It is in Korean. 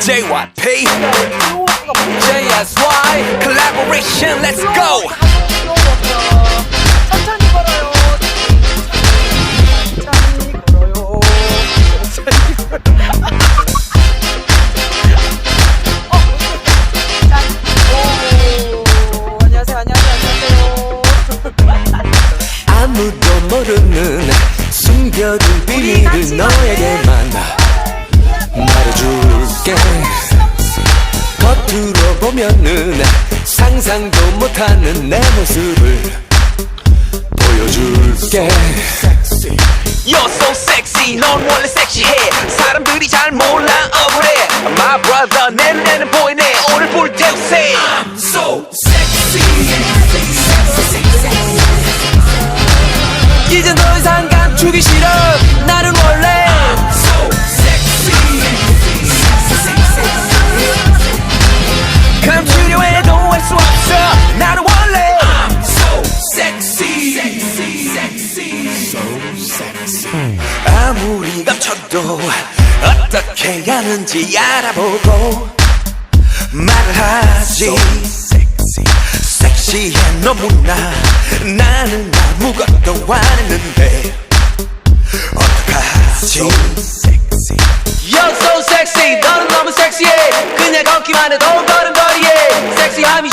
JYP, JSY, collaboration, let's go! 천천히 걸어요. 천천히 걸어요. 천천히 걸어요. 어, 짠. 오, 안녕하세요, 안녕하세요, 안녕하세요. 아무도 모르는 숨겨둔 비밀을 너에게만 말해줄게. 겉으로 보면은 상상도 못하는 내 모습을 보여줄게. You're so sexy 넌 원래 섹시해. 사람들이 잘 몰라 억울해. My brother 내 눈에는 보이네. 오늘 불태우세. I'm so sexy 감추기 싫어. 나는 원래 so sexy 감추려 해도 할 수 없어. 나는 원래 I'm so sexy 아무리 감춰도 어떻게 하는지 알아보고 말을 하지. 섹시해 너무나. 나는 아무것도 안 했는데 어떡하지 You're so sexy. 너는 너무 섹시해. 그냥 걷기만 해도 걸음걸이에 섹시함이